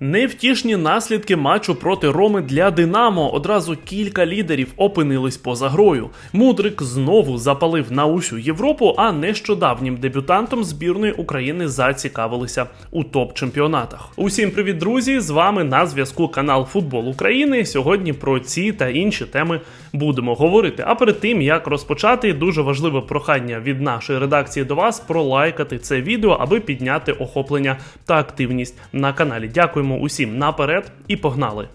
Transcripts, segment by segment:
Невтішні наслідки матчу проти Роми для Динамо. Одразу кілька лідерів опинились поза грою. Мудрик знову запалив на усю Європу, а нещодавнім дебютантом збірної України зацікавилися у топ-чемпіонатах. Усім привіт, друзі! З вами на зв'язку канал Футбол України. Сьогодні про ці та інші теми будемо говорити. А перед тим як розпочати, дуже важливе прохання від нашої редакції до вас пролайкати це відео, аби підняти охоплення та активність на каналі. Дякуємо усім наперед і погнали!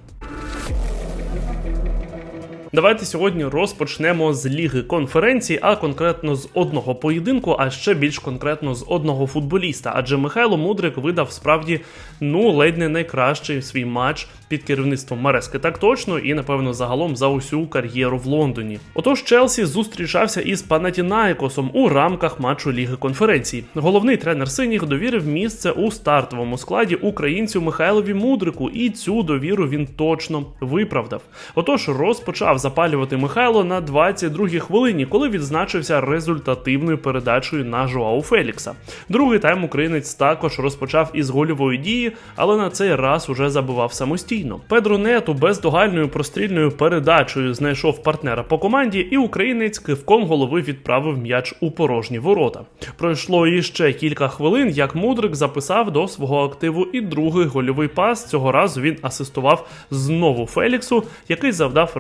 Давайте сьогодні розпочнемо з ліги конференції, а конкретно з одного поєдинку, а ще більш конкретно з одного футболіста. Адже Михайло Мудрик видав справді ну ледь не найкращий свій матч під керівництвом Марески. Так точно, і напевно загалом за усю кар'єру в Лондоні. Отож, Челсі зустрічався із Панатінаїкосом у рамках матчу Ліги конференції. Головний тренер синіх довірив місце у стартовому складі українцю Михайлові Мудрику, і цю довіру він точно виправдав. Отож, розпочав запалювати Михайло на 22-й хвилині, коли відзначився результативною передачею на Жоау Фелікса. Другий тайм українець також розпочав із гольової дії, але на цей раз уже забивав самостійно. Педро Нету бездогальною прострільною передачею знайшов партнера по команді, і українець кивком голови відправив м'яч у порожні ворота. Пройшло іще кілька хвилин, як Мудрик записав до свого активу і другий гольовий пас. Цього разу він асистував знову Феліксу, який завдав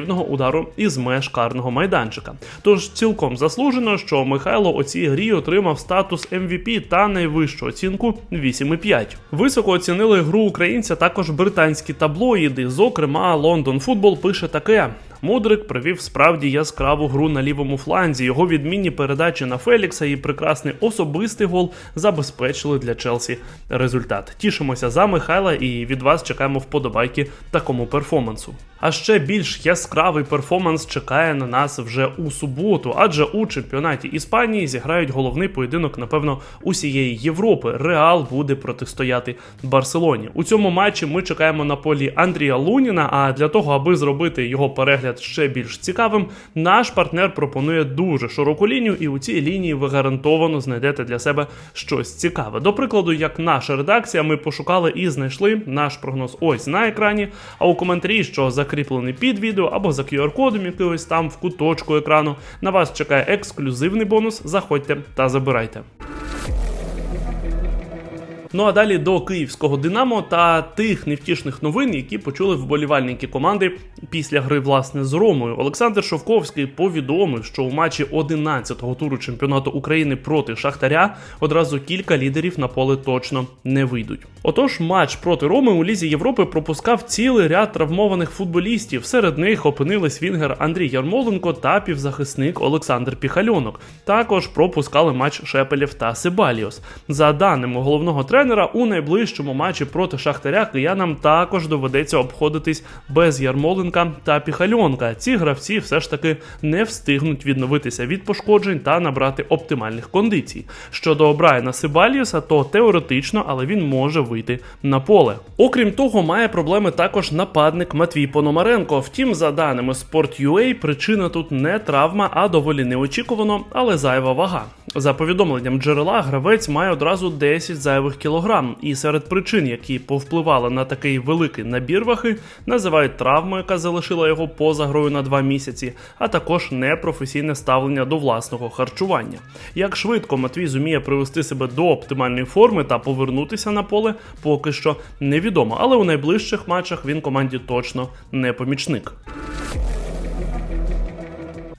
результативного удару із меж карного майданчика. Тож цілком заслужено, що Михайло у цій грі отримав статус MVP та найвищу оцінку 8,5. Високо оцінили гру українця також британські таблоїди. Зокрема, Лондон Футбол пише таке. Мудрик провів справді яскраву гру на лівому фланзі. Його відмінні передачі на Фелікса і прекрасний особистий гол забезпечили для Челсі результат. Тішимося за Михайла і від вас чекаємо вподобайки такому перформансу. А ще більш яскравий перформанс чекає на нас вже у суботу, адже у чемпіонаті Іспанії зіграють головний поєдинок, напевно, усієї Європи. Реал буде протистояти Барселоні. У цьому матчі ми чекаємо на полі Андрія Луніна. А для того, аби зробити його перегляд ще більш цікавим, наш партнер пропонує дуже широку лінію, і у цій лінії ви гарантовано знайдете для себе щось цікаве. До прикладу, як наша редакція, ми пошукали і знайшли наш прогноз ось на екрані. А у коментарі, що закріплений під відео або за QR-кодом якогось там в куточку екрану, на вас чекає ексклюзивний бонус. Заходьте та забирайте. Ну а далі до київського Динамо та тих невтішних новин, які почули вболівальники команди після гри власне з Ромою. Олександр Шовковський повідомив, що у матчі 11-го туру чемпіонату України проти Шахтаря одразу кілька лідерів на поле точно не вийдуть. Отож, матч проти Роми у Лізі Європи пропускав цілий ряд травмованих футболістів. Серед них опинились вінгер Андрій Ярмоленко та півзахисник Олександр Піхальонок. Також пропускали матч Шепелєв та Себаліос. За даними головного тренера, тренера у найближчому матчі проти Шахтаря киянам також доведеться обходитись без Ярмоленка та Піхальонка. Ці гравці все ж таки не встигнуть відновитися від пошкоджень та набрати оптимальних кондицій. Щодо Брайана Сибаліуса, то теоретично, але він може вийти на поле. Окрім того, має проблеми також нападник Матвій Пономаренко. Втім, за даними Sport.ua, причина тут не травма, а доволі неочікувано, але зайва вага. За повідомленням джерела, гравець має одразу 10 зайвих кілограм, і серед причин, які повпливали на такий великий набір ваги, називають травму, яка залишила його поза грою на 2 місяці, а також непрофесійне ставлення до власного харчування. Як швидко Матвій зуміє привести себе до оптимальної форми та повернутися на поле, поки що невідомо, але у найближчих матчах він команді точно не помічник.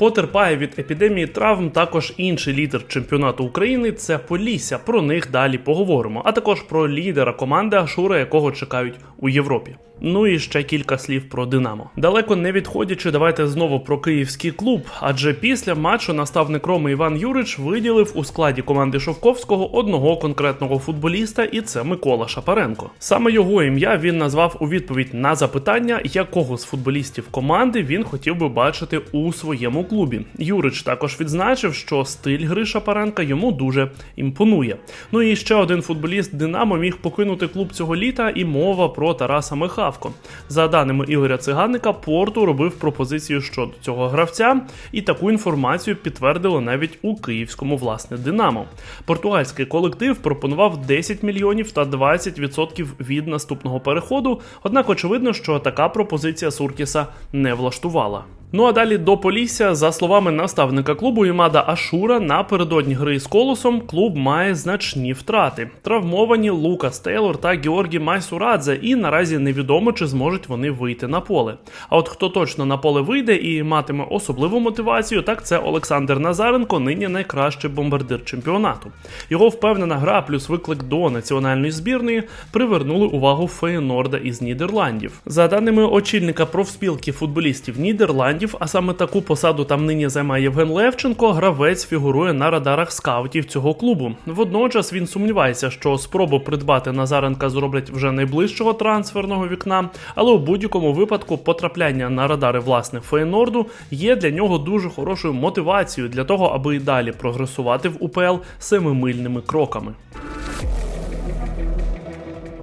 Потерпає від епідемії травм також інший лідер чемпіонату України це Полісся. Про них далі поговоримо. А також про лідера команди Ашура, якого чекають у Європі. Ну і ще кілька слів про Динамо. Далеко не відходячи, давайте знову про київський клуб. Адже після матчу наставник Роми Іван Юрич виділив у складі команди Шовковського одного конкретного футболіста, і це Микола Шапаренко. Саме його ім'я він назвав у відповідь на запитання, якого з футболістів команди він хотів би бачити у своєму клубі. Юрич також відзначив, що стиль гри Шапаренка йому дуже імпонує. Ну і ще один футболіст Динамо міг покинути клуб цього літа, і мова про Тараса Михавко. За даними Ігоря Циганника, Порту робив пропозицію щодо цього гравця, і таку інформацію підтвердили навіть у київському власне Динамо. Португальський колектив пропонував 10 мільйонів та 20% від наступного переходу. Однак очевидно, що така пропозиція Суркіса не влаштувала. Ну а далі до Полісся, за словами наставника клубу Імада Ашура, напередодні гри з колосом клуб має значні втрати. Травмовані Лукас Тейлор та Георгій Майсурадзе, і наразі невідомо, чи зможуть вони вийти на поле. А от хто точно на поле вийде і матиме особливу мотивацію, так це Олександр Назаренко, нині найкращий бомбардир чемпіонату. Його впевнена гра плюс виклик до національної збірної привернули увагу Фейнорда із Нідерландів. За даними очільника профспілки футболістів Нідерландів, а саме таку посаду там нині займає Євген Левченко, гравець фігурує на радарах скаутів цього клубу. Водночас він сумнівається, що спробу придбати Назаренка зроблять вже найближчого трансферного вікна, але у будь-якому випадку потрапляння на радари власне Фейнорду є для нього дуже хорошою мотивацією для того, аби і далі прогресувати в УПЛ семимильними кроками.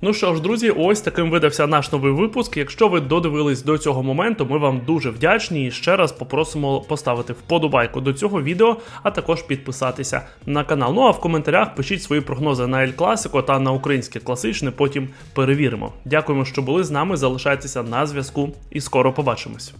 Ну що ж, друзі, ось таким видався наш новий випуск. Якщо ви додивились до цього моменту, ми вам дуже вдячні і ще раз попросимо поставити вподобайку до цього відео, а також підписатися на канал. Ну а в коментарях пишіть свої прогнози на Ель Класико та на українське класичне. Потім перевіримо. Дякуємо, що були з нами. Залишайтеся на зв'язку і скоро побачимось.